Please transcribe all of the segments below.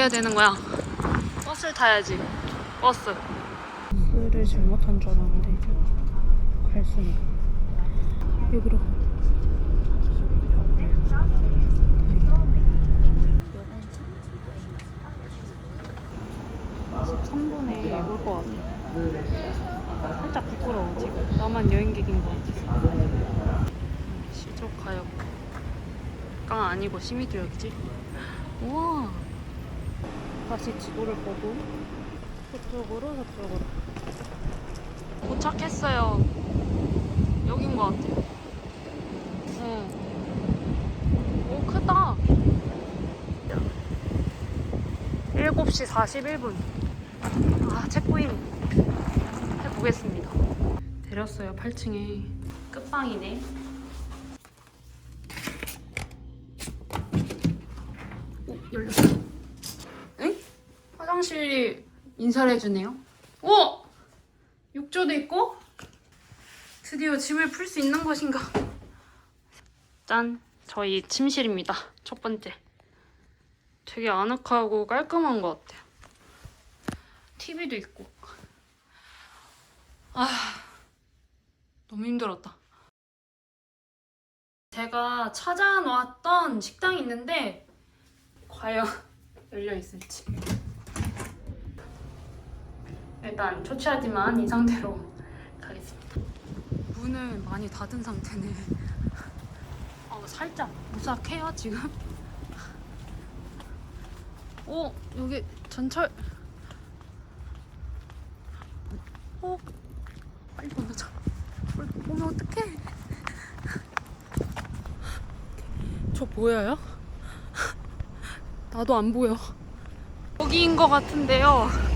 어떻게 해야 되는 거야? 버스를 타야지. 버스. 버스를 잘못한 줄 알았는데 이제 갈 수는 여기로 13분에 올것 같아 살짝 부끄러워 지금 나만 여행객인 것 같아서 시족 가요. 강 아니고 시미주역이지? 우와. 다시 지도를 보고 저쪽으로 저쪽으로 도착했어요. 여긴 것 같아. 응. 오, 크다. 7시 41분. 아, 체크인 해보겠습니다. 내렸어요, 8층에. 끝방이네. 오, 열렸어. 응? 화장실이 인사를 해주네요. 오! 욕조도 있고? 드디어 짐을 풀 수 있는 것인가? 짠 저희 침실입니다. 첫 번째. 되게 아늑하고 깔끔한 것 같아요. TV도 있고. 아 너무 힘들었다. 제가 찾아놓았던 식당이 있는데 과연 열려 있을지 일단 초췌하지만 이 상태로 가겠습니다. 문을 많이 닫은 상태네. 어, 살짝 무삭해요 지금. 오 여기 전철. 어 빨리 건너자. 오면 어떡해? 저 보여요? 나도 안 보여. 여기인 것 같은데요.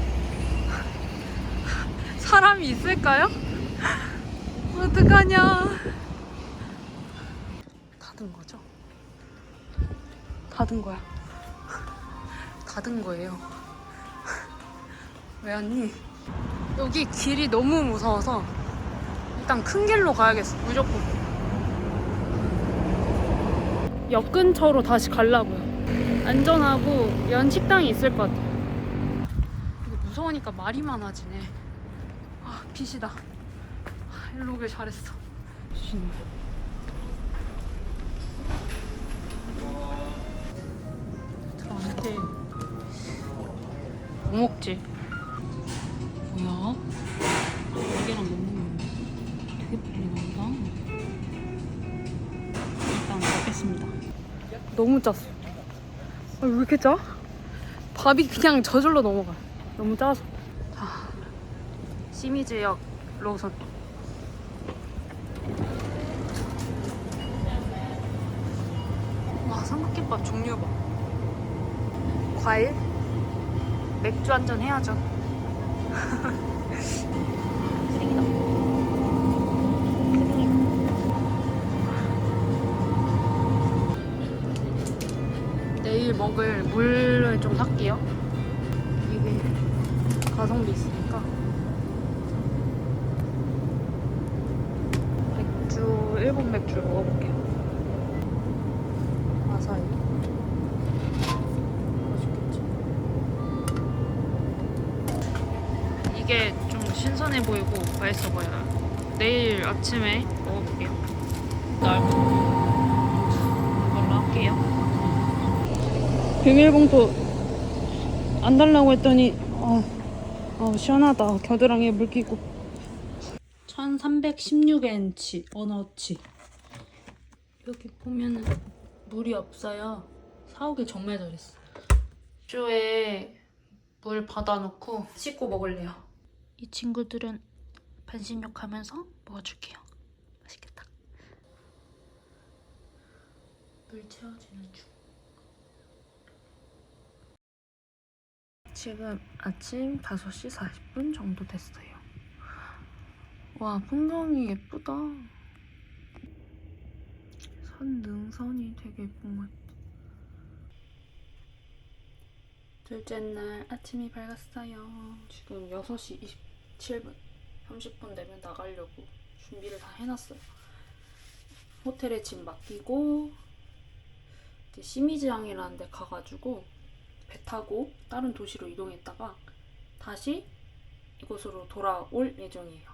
사람이 있을까요? 어떡하냐. 닫은 거죠? 닫은 거야. 닫은 거예요. 왜 왔니? 여기 길이 너무 무서워서 일단 큰 길로 가야겠어. 무조건. 역 근처로 다시 가려고요. 안전하고 연 식당이 있을 것 같아요. 무서우니까 말이 많아지네. 아, 빛이다. 아, 일로 오길 잘했어. 신 들어왔는데 뭐 먹지? 뭐야? 여기랑 못 먹는데 되게 빨리 나온다 일단 먹겠습니다 너무 짰어. 아, 왜 이렇게 짜? 밥이 그냥 저절로 넘어가. 너무 짜서. 자, 시미즈역 로선. 와, 삼각김밥 종류 봐. 과일? 맥주 한 잔 해야죠. 내일 먹을 물을 좀 살게요. 이게 가성비 있으니까. 맥주, 일본 맥주 먹어볼게요. 아사히. 맛있겠지. 이게 좀 신선해 보이고 맛 있어 보여요. 내일 아침에 먹어볼게요. 넓은 걸로 할게요. 비밀봉투 안 달라고 했더니 아, 아 시원하다 겨드랑이에 물 끼고 1316엔치 언어치 여기 보면은 물이 없어요. 사오길 정말 잘했어. 쇼에 물 받아놓고 씻고 먹을래요. 이 친구들은 반신욕 하면서 먹어줄게요. 맛있겠다. 물 채워지는 중. 지금 아침 5시 40분 정도 됐어요. 와, 풍경이 예쁘다. 산 능선이 되게 예쁜 것 같아. 둘째 날 아침이 밝았어요. 지금 6시 27분. 30분 되면 나가려고 준비를 다 해놨어요. 호텔에 짐 맡기고 이제 시미즈항이라는 데 가가지고 배 타고 다른 도시로 이동했다가 다시 이곳으로 돌아올 예정이에요.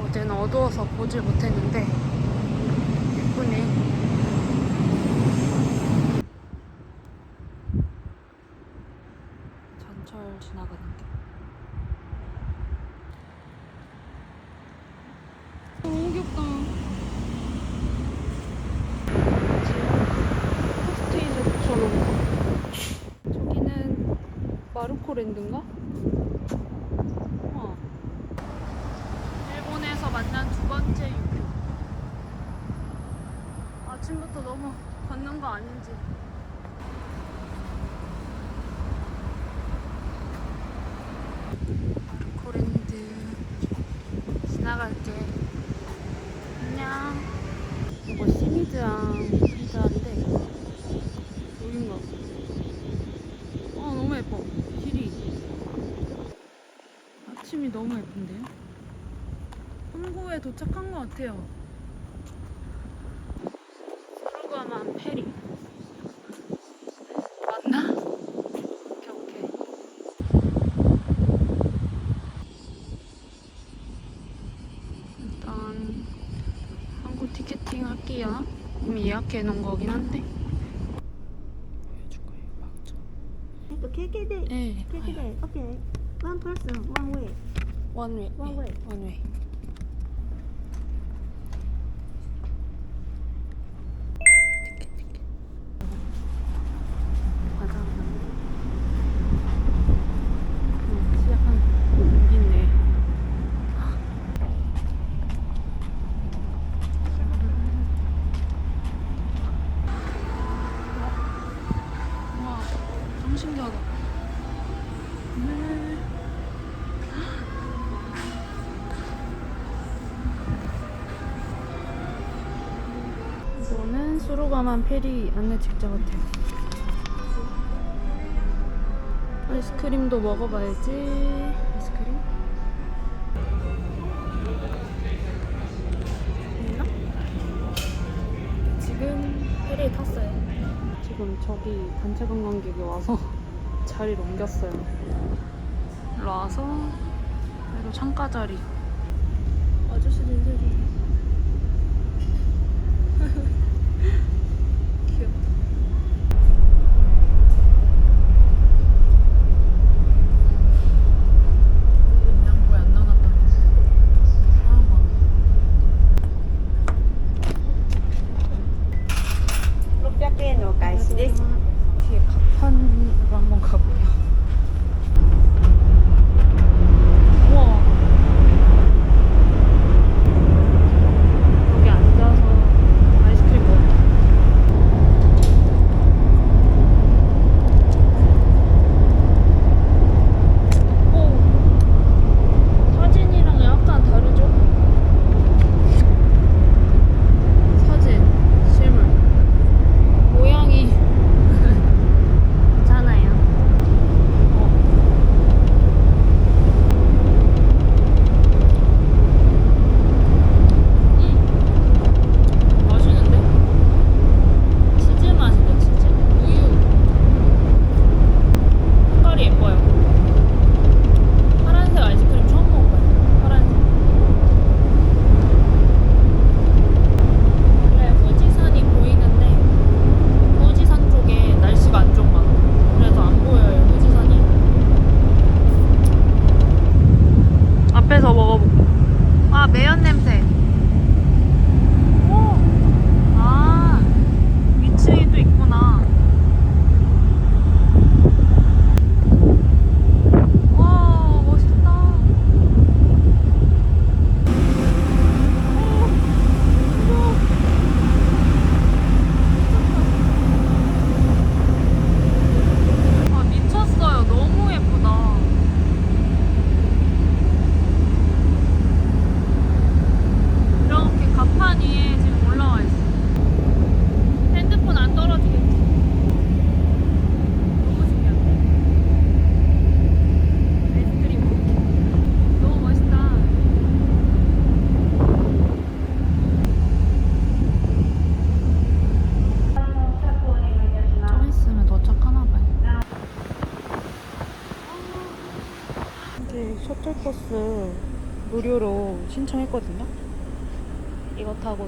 어제는 어두워서 보질 못했는데 예쁘네. 전철 지나가는 게. 너무 귀엽다. 포스트잇처럼. 저기는 마르코랜드인가? 어. 일본에서 만난 두 번째 유교. 아침부터 너무 걷는 거 아닌지. 마르코랜드 지나갈게. 안녕. 이거 시미즈랑 피자인데 여긴가? 아 너무 예뻐. 길이. 아침이 너무 예쁜데요? 슈퍼에 도착한 것 같아요. 사르가만 페리. 맞나? 오케이, 오케이. 일단, 한국 티켓팅 할게요. 이미 예약해 놓은 거긴 한데. KKday. 네. KKday. Okay. One person, one way. One way. One way. One way. 수루가만 페리 안내 책자 같아요. 아이스크림도 먹어봐야지. 아이스크림? 있나? 지금 페리에 탔어요. 지금 저기 단체 관광객이 와서 자리를 옮겼어요. 일로 와서 그래도 창가 자리. 되게 귀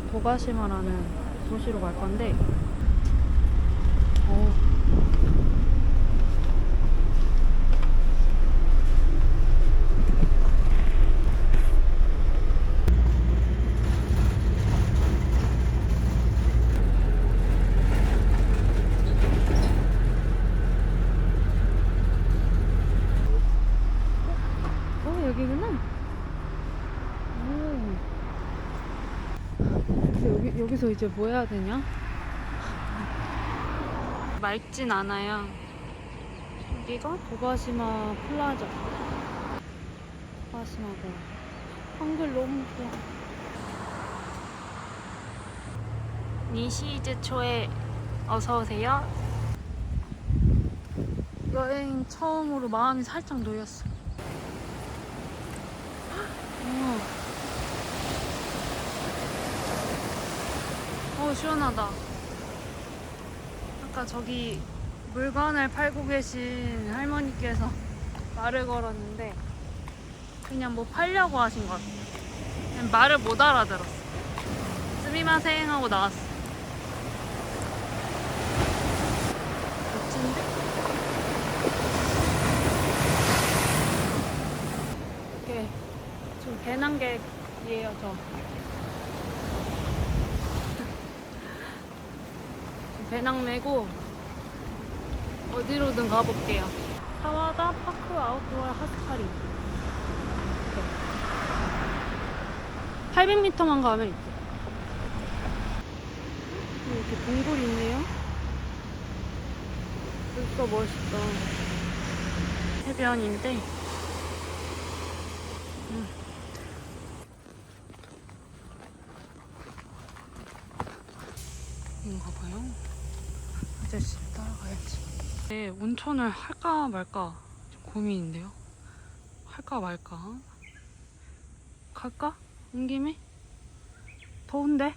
고 도가시마라는 도시로 갈 건데, 어, 어 여기구나. 오. 근데 여기 여기서 이제 뭐 해야 되냐? 맑진 않아요. 여기가 도바시마 플라자. 도바시마고 한글 너무 좋아. 니시즈 초에 어서 오세요. 여행 처음으로 마음이 살짝 놓였어. 어. 어, 시원하다. 아까 저기 물건을 팔고 계신 할머니께서 말을 걸었는데 그냥 뭐 팔려고 하신 것 같아요. 그냥 말을 못 알아들었어. 스미마생 하고 나왔어. 멋진데? 이렇게 지금 배낭객이에요, 저. 지금 배낭 메고 어디로든 가볼게요. 사와다 파크 아웃도어 하스카리. 800m만 가면 있대. 이렇게 동굴이 있네요. 벌써 멋있다. 해변인데 인가 봐요. 아저씨 따라가야지. 네, 온천을 할까 말까 좀 고민인데요. 할까 말까? 갈까? 온 김에? 더운데?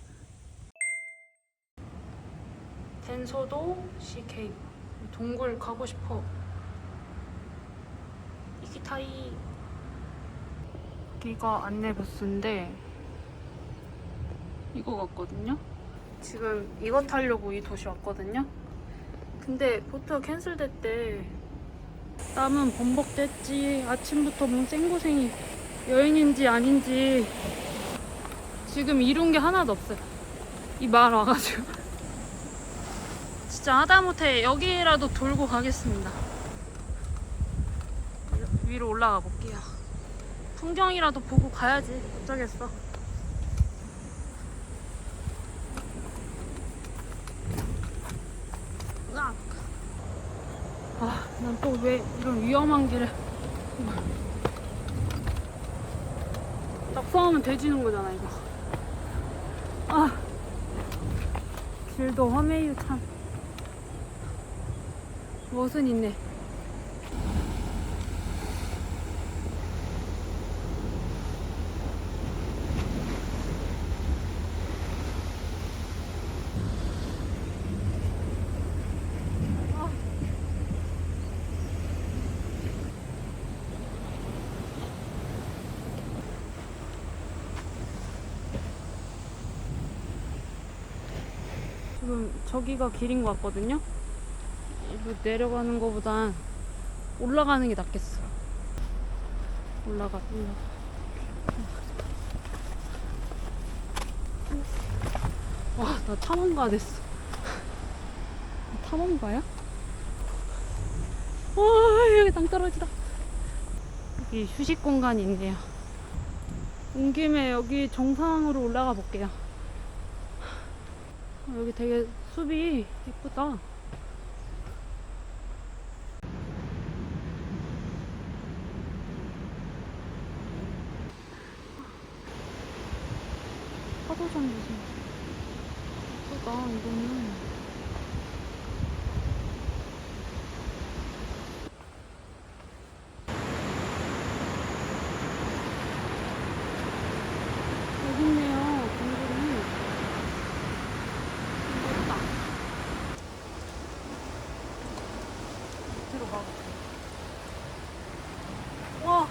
덴소도 시케이브 동굴 가고 싶어. 이기타이. 여기가 안내 부스인데 이거 같거든요. 지금 이거 타려고 이 도시 왔거든요. 근데 보트가 캔슬됐대. 남은 범벅됐지. 아침부터 뭔 생고생이 여행인지 아닌지 지금 이룬 게 하나도 없어요. 이 말 와가지고. 진짜 하다못해 여기라도 돌고 가겠습니다. 위로 올라가 볼게요. 풍경이라도 보고 가야지. 어쩌겠어. 으악. 아, 난 또 왜 이런 위험한 길에. 낙서하면 돼지는 거잖아, 이거. 아. 길도 험해요, 참. 무엇은 있네. 저기가 길인 것 같거든요? 이거 내려가는 거보단 올라가는 게 낫겠어. 올라가, 올라가. 와, 나 탐험가 됐어. 탐험가야? 와, 여기 땅 떨어지다. 여기 휴식 공간이 있네요. 온 김에 여기 정상으로 올라가 볼게요. 어, 여기 되게 숲이 예쁘다. 파도전 무슨 예쁘다 이거는. 여기 있네요, 동굴이. 예쁘다. 밑으로 가. 와,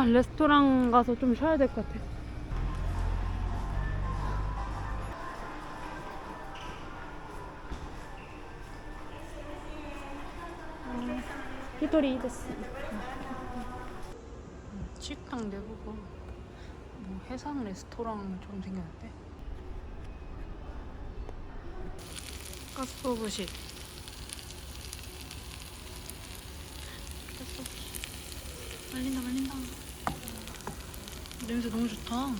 아 레스토랑 가서 좀 쉬어야 될 것 같아. 히토리 됐어. 식당 내부가 뭐 해상 레스토랑처럼 생겼는데 가스오브식 가스오브식 말린다 말린다 냄새 너무 좋다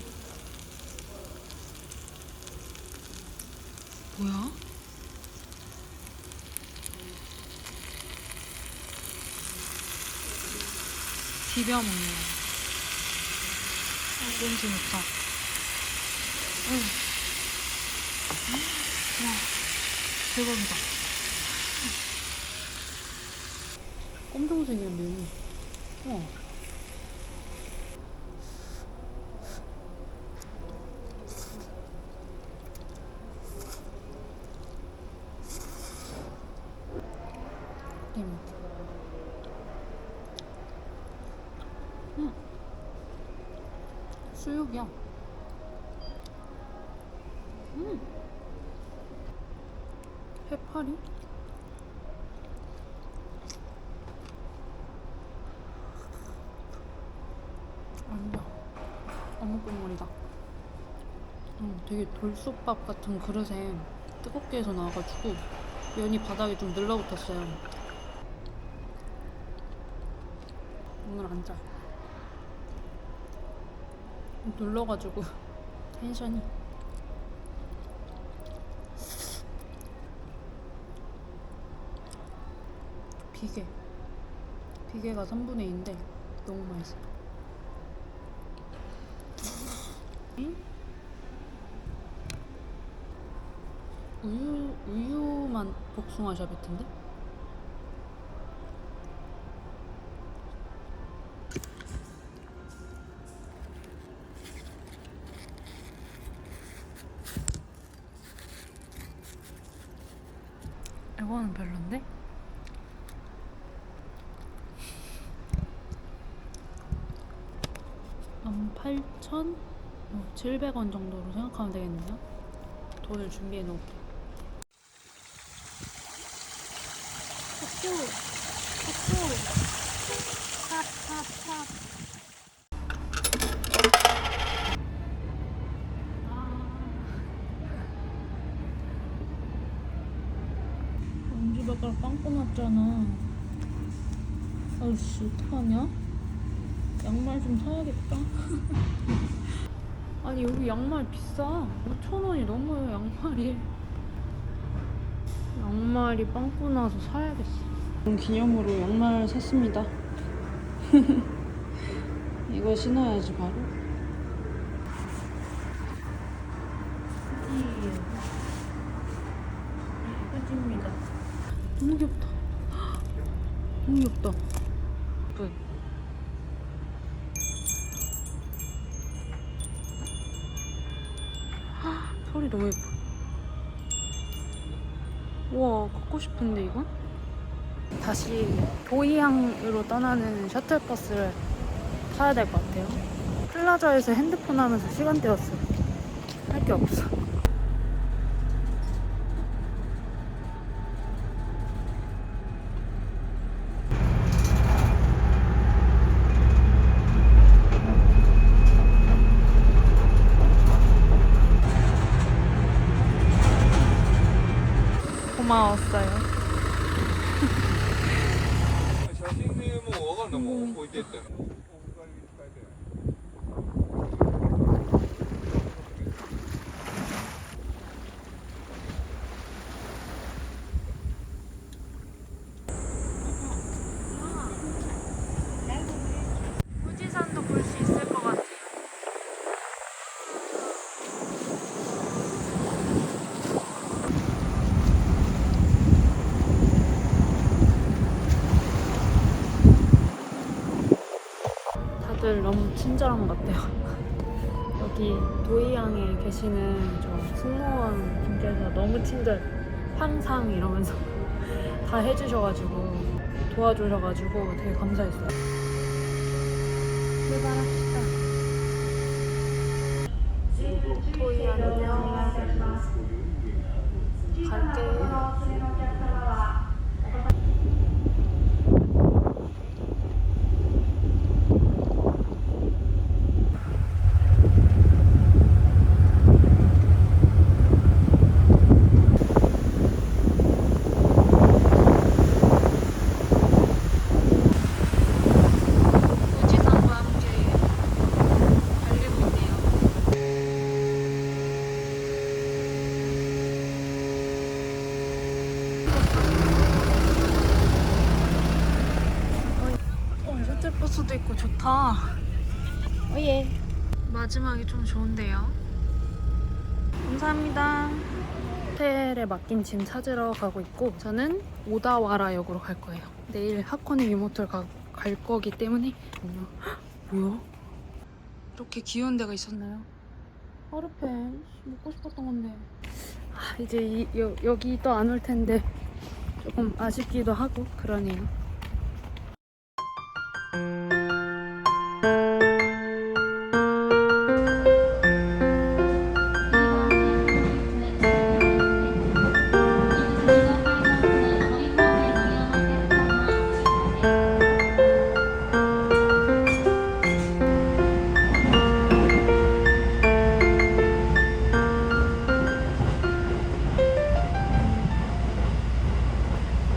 뭐야? 비벼 먹는 거. 어, 냄새 좋다. 응. 와, 대박이다. 검정색이야, 면이. 어. 음. 음. 수육이야. 음. 해파리? 아니다. 어묵 국물이다. 음, 되게 돌솥밥 같은 그릇에 뜨겁게 해서 나와가지고 면이 바닥에 좀 늘러붙었어요. 오늘 안 짜. 눌러가지고 텐션이 비계 비계가 3분의 2인데 너무 맛있어 응? 우유 우유만 복숭아 샤베트인데? 이거는 별론데? 한 8,000? 700원 정도로 생각하면 되겠네요. 돈을 준비해 놓을게. 학 엄지발가락 빵꾸 났잖아. 아이씨, 어떡하냐? 양말 좀 사야겠다. 아니, 여기 양말 비싸. 5천원이 넘어요, 양말이. 양말이 빵꾸 나서 사야겠어. 기념으로 양말 샀습니다. 이거 신어야지, 바로. 떠나는 셔틀버스를 타야 될 것 같아요. 플라자에서 핸드폰 하면서 시간 때웠어요. 할 게 없어. 고마웠어 친절한 것 같아요. 여기 도이항에 계시는 저 승무원 분께서 너무 친절, 항상 이러면서 다 해주셔가지고 도와주셔가지고 되게 감사했어요. 출발합시다. 토이 안녕. 갈게. 우지산과 함께 달리고 있네요. 어, 셔틀버스도 있고 좋다. 오예. 좀 좋은데요. 감사합니다. 호텔에 맡긴 짐 찾으러 가고 있고 저는 오다와라 역으로 갈 거예요. 내일 하코네 유모텔 가, 갈 거기 때문에 뭐야? 이렇게 귀여운 데가 있었나요? 하루펜 먹고 싶었던 건데 아, 이제 이, 여, 여기 또 안 올 텐데 조금 아쉽기도 하고 그러네요.